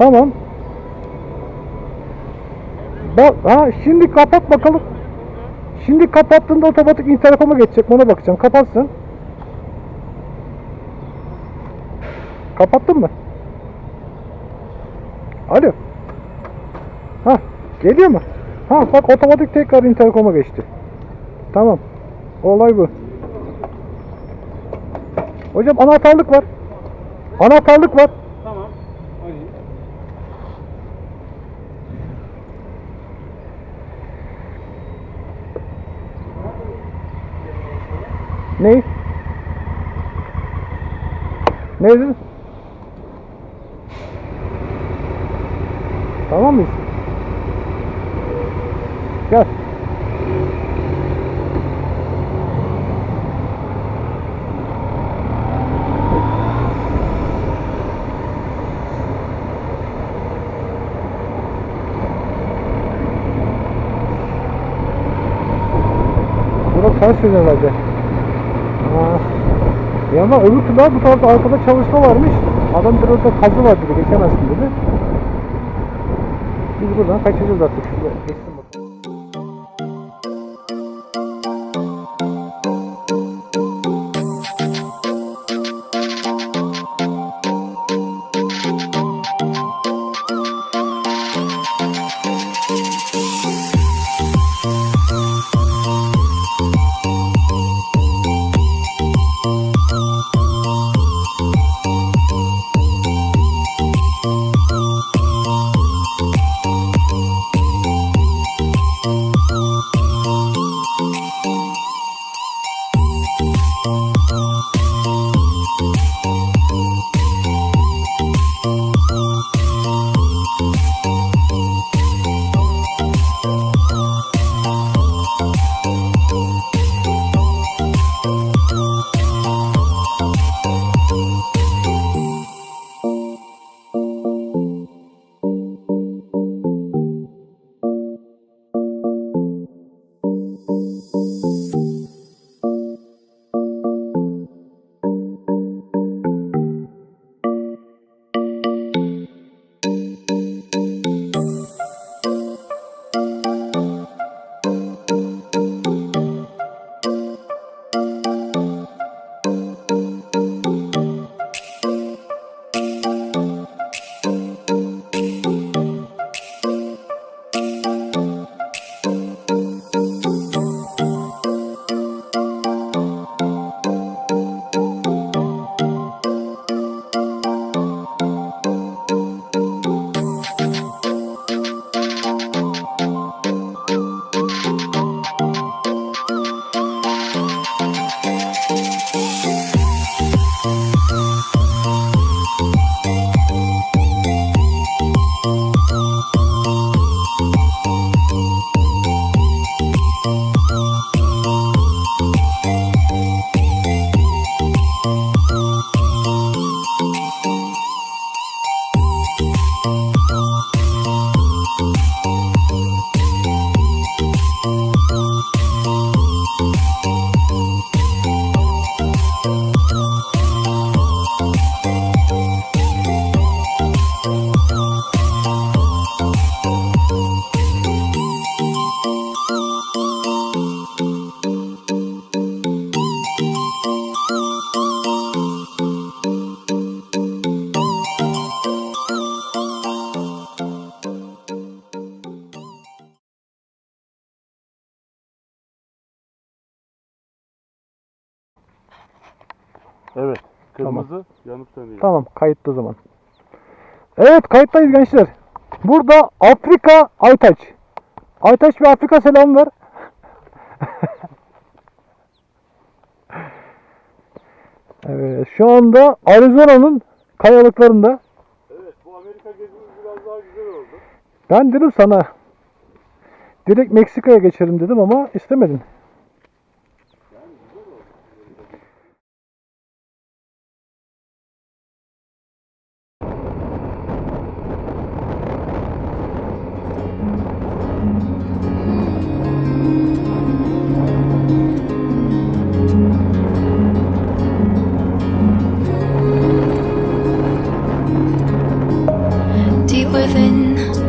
Tamam. Bak ha şimdi kapat bakalım. Şimdi kapattığında otomatik interkoma geçecek. Ona bakacağım. Kapatsın. Kapattın mı? Alo. Ha geliyor mu? Ha bak otomatik tekrar interkoma geçti. Tamam. Olay bu. Hocam anahtarlık var. Anahtarlık var. Ne? Ne dedin? Tamam mıyız? Gel. Burası ters yön herhalde. Ya ama öbür türlü bu tarafta arkada çalışma varmış. Adam bir orada kazı var dedi geçemezsin dedi. Biz buradan kaçacağız artık. Şurada Tamam kayıtlı zaman. Evet kayıttayız gençler. Burada Afrika Aytaç. Aytaç bir Afrika selam ver. evet şu anda Arizona'nın kayalıklarında. Evet bu Amerika gezimiz biraz daha güzel oldu. Ben dedim sana direkt Meksika'ya geçelim dedim ama istemedin.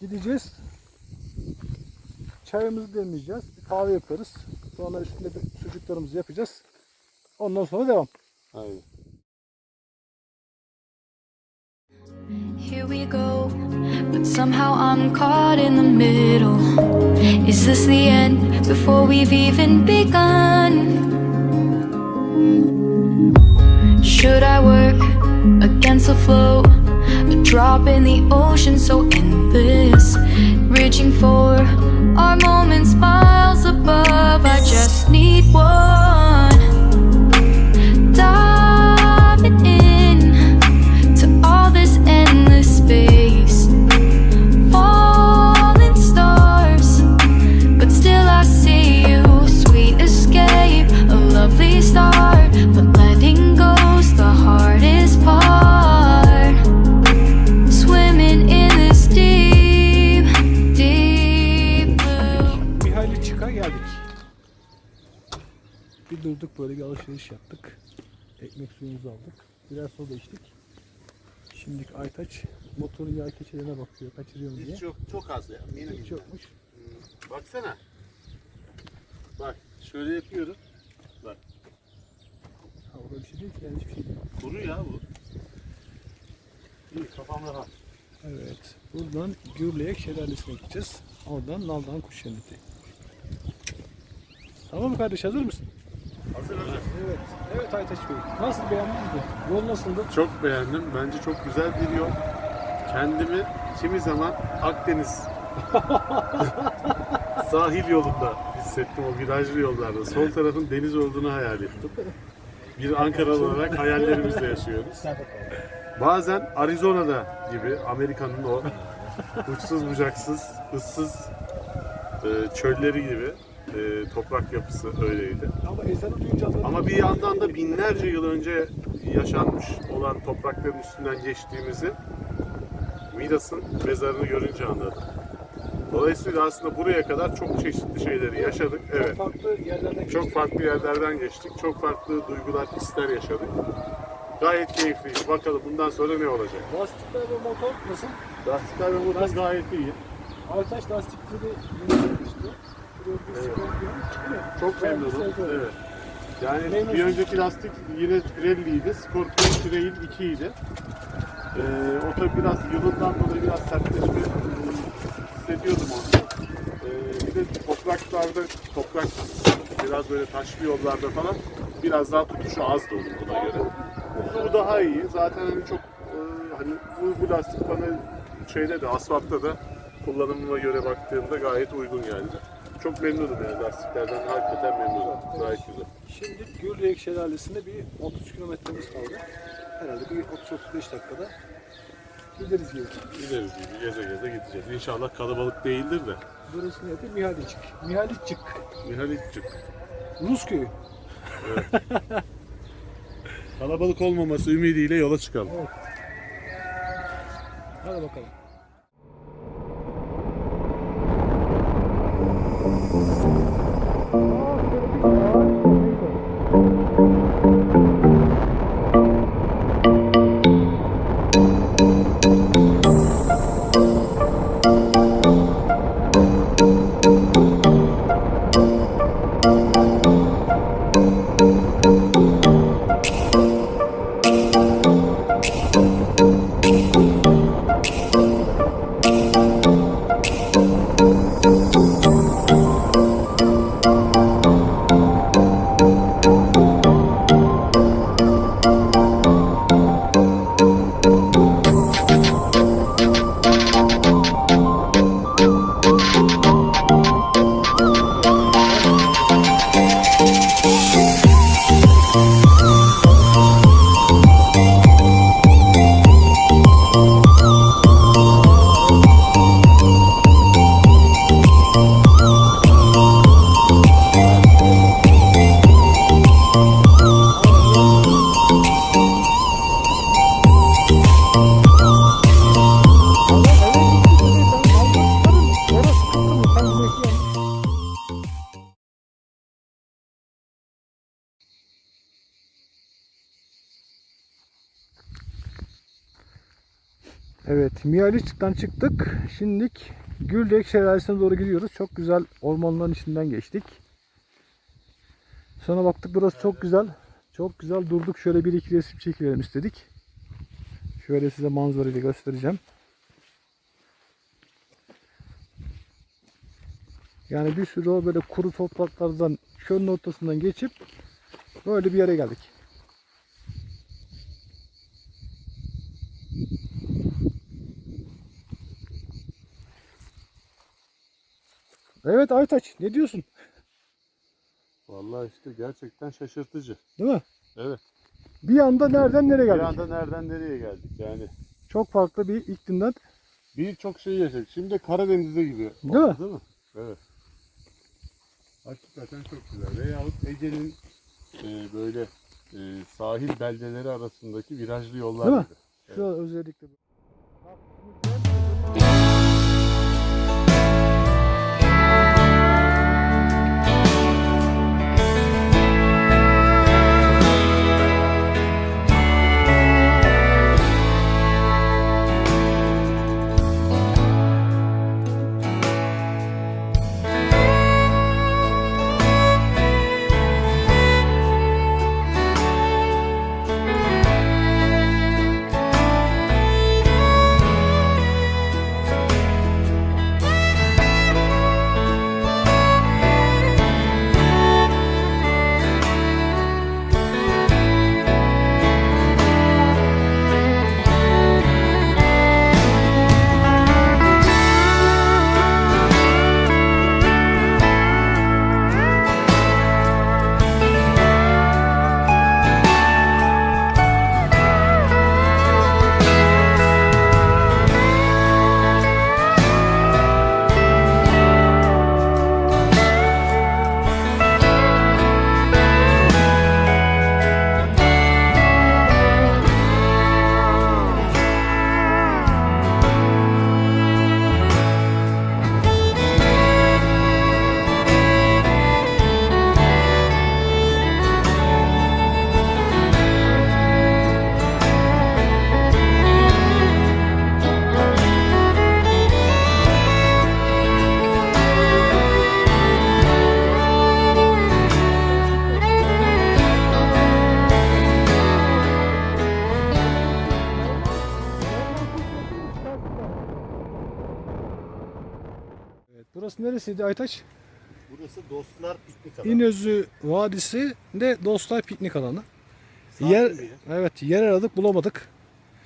Gideceğiz. Çayımızı demleyeceğiz. Bir kahve yaparız. Sonra üstünde de sucuklarımızı yapacağız. Ondan sonra devam. Aynen. Here we go, but somehow I'm caught in the middle. Is this the end before we've even begun? Should I work against the flow? A drop in the ocean so endless. Reaching for our moments miles above. I just need one. Alışveriş yaptık. Ekmek suyumuzu aldık. Birer soda içtik. Şimdi Aytaç motorun yağ keçelerine bakıyor. Kaçırıyor mu diye. Hiç yok, çok az ya. Minik. Hiç yokmuş. Baksana. Bak, şöyle yapıyorum. Ha, o da bir şey değil ki. Yani hiçbir şey değil. Kuru ya bu. İyi, kafam rahat. Evet. Buradan Gürleyek Şelalesi'ne gideceğiz. Oradan Naldahan Kuş Cenneti. Tamam mı kardeş hazır mısın? Hazır. Evet. Evet Aytaç Bey. Nasıl beğendiniz mi? Yol nasıldı? Çok beğendim. Bence çok güzel bir yol. Kendimi kimi zaman Akdeniz sahil yolunda hissettim o virajlı yollarda. Sol tarafın deniz olduğunu hayal ettim. Bir Ankaralı olarak hayallerimizle yaşıyoruz. Bazen Arizona'da gibi Amerika'nın o uçsuz bucaksız, ıssız e, çölleri gibi e, toprak yapısı öyleydi. Ama. Ama bir yandan da binlerce yıl önce yaşanmış olan toprakların üstünden geçtiğimizi Midas'ın mezarını görünce anladım. Dolayısıyla aslında buraya kadar çok çeşitli şeyleri yaşadık. Evet. Çok farklı yerlerden Çok farklı yerlerden geçtik. Çok farklı duygular, hisler yaşadık. Gayet keyifliydi. Bakalım bundan sonra ne olacak? Lastikler ve motor nasıl? Lastikler ve motor gayet iyi. Aytaç lastikleri yeni yapmıştı. Böyle bir Evet. Scorpion, değil mi? Çok memnunum. Evet. Yani Memnunsun. bir önceki lastik yine Pirelli'ydi. Scorpion Trail 2 idi. Ee, o tabi biraz yılından dolayı biraz sertleşme hissediyordum onu. Ee, bir de topraklarda, toprak biraz böyle taşlı yollarda falan biraz daha tutuşu azdı onun buna göre. Bu daha iyi. Zaten hani çok e, hani bu, bu lastik bana şeyde de asfaltta da kullanımıma göre baktığımda gayet uygun geldi. Çok memnunum yani lastiklerden hakikaten memnunum. Gayet güzel. Şimdi Gürleyek Şelalesi'nde bir 30 kilometremiz kaldı. Herhalde bir 30-35 dakikada gideriz gibi. Gideriz gibi geze geze gideceğiz. İnşallah kalabalık değildir de. Burası neydi? Mihaliçik. Mihaliçik. Mihalikçik. Rus köyü. Kalabalık olmaması ümidiyle yola çıkalım. Hadi bakalım. Evet, Miyaliç'ten çıktık. Şimdilik Güldek Şelalesi'ne doğru gidiyoruz. Çok güzel ormanların içinden geçtik. Sonra baktık burası çok güzel. Çok güzel durduk. Şöyle bir iki resim çekelim istedik. Şöyle size manzarayı göstereceğim. Yani bir sürü o böyle kuru topraklardan çölün ortasından geçip böyle bir yere geldik. Evet Aytaç ne diyorsun? Vallahi işte gerçekten şaşırtıcı. Değil mi? Evet. Bir anda nereden nereye Bir geldik? anda nereden nereye geldik yani. Çok farklı bir iklimden. Birçok şey yaşadık. Şimdi Karadeniz'e gidiyor. Değil mi? Değil mi? Evet. Hakikaten çok güzel. Veyahut Ege'nin e, böyle e, sahil beldeleri arasındaki virajlı yollar Değil mi? gibi. Şu özellikle. Neresiydi Aytaç? Burası Dostlar Piknik Alanı. İnözü Vadisi de Dostlar Piknik Alanı. Sakin Yer, yer. evet yer aradık bulamadık.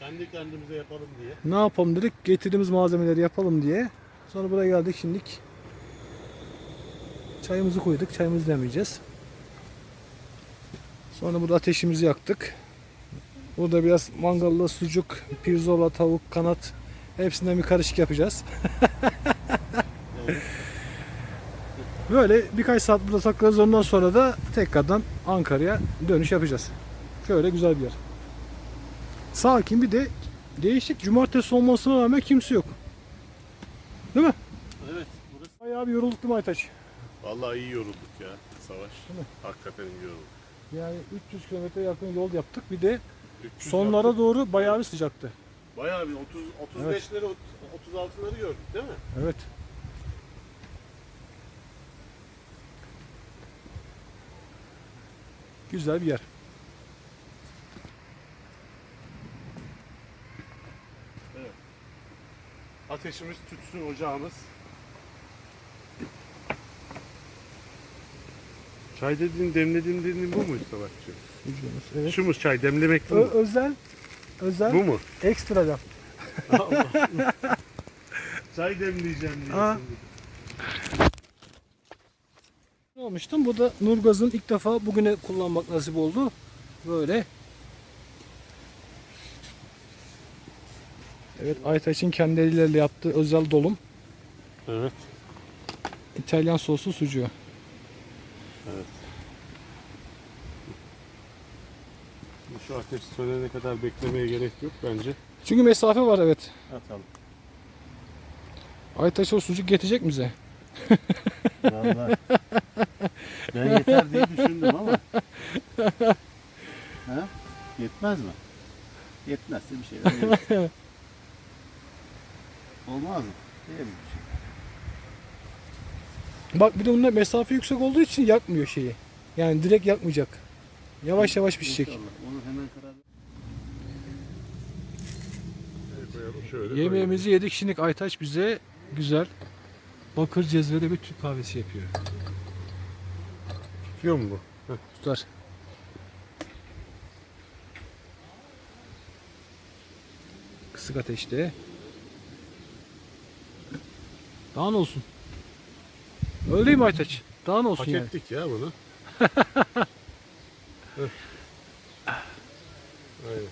Kendi kendimize yapalım diye. Ne yapalım dedik getirdiğimiz malzemeleri yapalım diye. Sonra buraya geldik şimdilik. Çayımızı koyduk. Çayımızı demleyeceğiz. Sonra burada ateşimizi yaktık. Burada biraz mangallı sucuk, pirzola, tavuk, kanat hepsinden bir karışık yapacağız. Böyle birkaç saat burada takılırız. Ondan sonra da tekrardan Ankara'ya dönüş yapacağız. Şöyle güzel bir yer. Sakin bir de değişik cumartesi olmasına rağmen kimse yok. Değil mi? Evet. Burası. Bayağı bir yorulduk değil mi Aytaç? Vallahi iyi yorulduk ya Savaş. Değil mi? Hakikaten iyi yorulduk. Yani 300 kilometre yakın yol yaptık. Bir de 300 sonlara yaptık. doğru bayağı bir sıcaktı. Bayağı bir 30 35'leri 36'ları gördük değil mi? Evet. Güzel bir yer. Ateşimiz tütsün ocağımız. Çay dediğin demlediğin dediğin bu mu Savaşçı? Ucumuz, Evet. Şu mu çay demlemek bu Ö- mu? özel özel Bu mu? ekstra laf. Çay demleyeceğim diye. Aa. Olmuştum? Bu da Nurgaz'ın ilk defa bugüne kullanmak nasip oldu. Böyle. Evet Aytaç'ın kendi elleriyle yaptığı özel dolum. Evet. İtalyan soslu sucuğu. Şu ateş sönene kadar beklemeye gerek yok bence. Çünkü mesafe var evet. Atalım. Aytaç o sucuk getirecek mi bize? Vallahi. Ben yeter diye düşündüm ama. Ha? Yetmez mi? Yetmezse bir şeyler yeriz. Olmaz mı? Değil mi? Bak bir de bunda mesafe yüksek olduğu için yakmıyor şeyi. Yani direkt yakmayacak. Yavaş yavaş pişecek. İnşallah. Onu hemen karar Koyalım şöyle. Yemeğimizi yedik. Şimdi Aytaç bize güzel bakır cezvede bir Türk kahvesi yapıyor. Tutuyor mu bu? Tutar. Kısık ateşte. Daha ne olsun? Öyle değil mi Aytaç? Daha ne olsun Hak yani? ettik ya bunu. Heh. Aynen.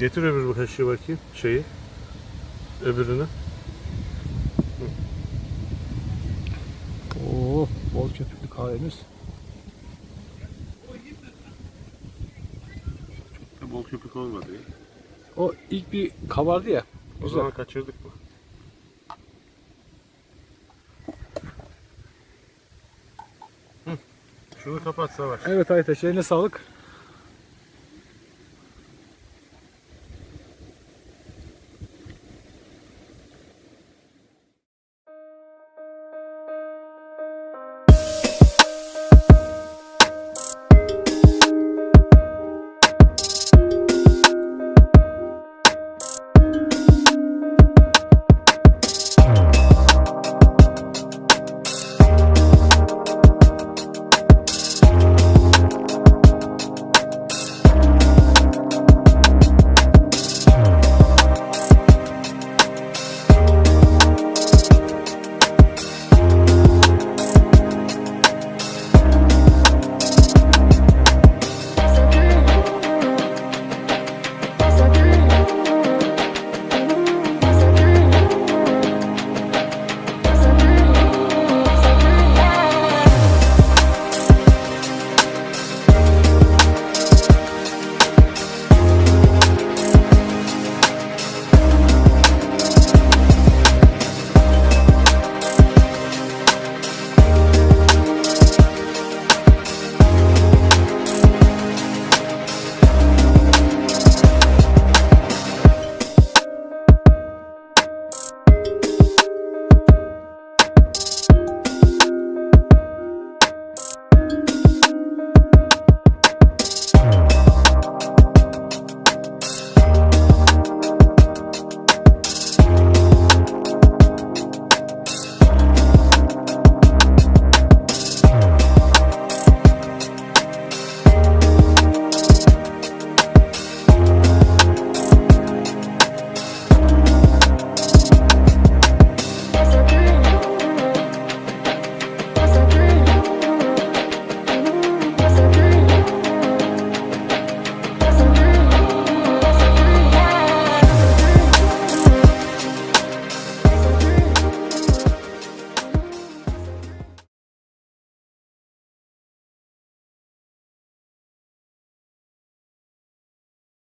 Getir öbür bu kaşığı bakayım şeyi. Öbürünü. Oo, bol köpüklü kahvemiz. Bol köpük olmadı ya. O ilk bir kabardı ya. O Güzel. zaman kaçırdık mı? Şunu kapat Savaş. Evet Aytaç eline sağlık.